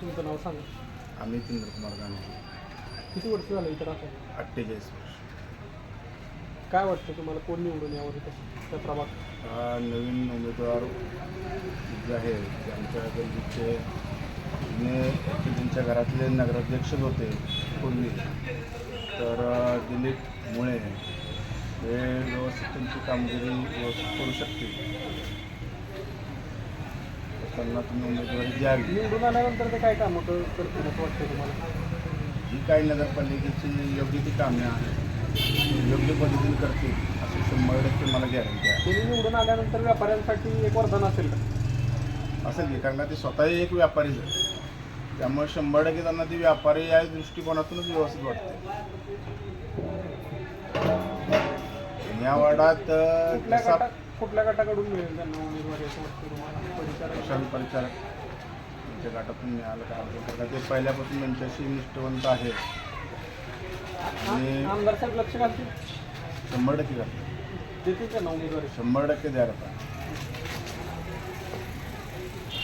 तुमचं नाव सांगा. आम्ही कुमार गांधी. किती वर्ष झालं इथं राहतात अठ्ठेचाळीस वर्ष. काय वाटतं तुम्हाला कोण निवडून यावं इथं त्या प्रभाग? हा नवीन उमेदवार जे आहे ते आमच्या गल्लीचे जुने त्यांच्या घरातले नगराध्यक्षच होते पूर्वी तर अ, दिलीप मुळे हे व्यवस्थित त्यांची कामगिरी व्यवस्थित करू शकतील. त्यांना तुम्ही उमेदवारी द्यावी. निवडून आल्यानंतर ते काय कामं कर- करतील असं वाटतं तुम्हाला? ही काही नगरपालिकेची योग्य ती कामे आहेत. योग्य पद्धतीने करतील असं शंभर टक्के मला गॅरंटी आहे. त्यांनी निवडून आल्यानंतर व्यापाऱ्यांसाठी एक वरदान असेल का? असेल की कारण का ते स्वतःही एक व्यापारीच आहे त्यामुळे शंभर टक्के त्यांना ती व्यापारी या दृष्टिकोनातूनच व्यवस्थित वाटते या वार्डात अ, कुठल्या कुठल्या गटाकडून मिळेल त्यांना उमेदवारी असं वाटतं तुम्हाला? परिचारक? प्रशांत परिचारक. त्यांच्या गाठातून मिळालं का का ते पहिल्यापासून त्यांच्याशी निष्ठवंत आहे. आणि आमदार साहेब लक्ष घालतील? शंभर टक्के करतात देतील त्यांना उमेदवारी. शंभर टक्के द्यायला पाहिजे.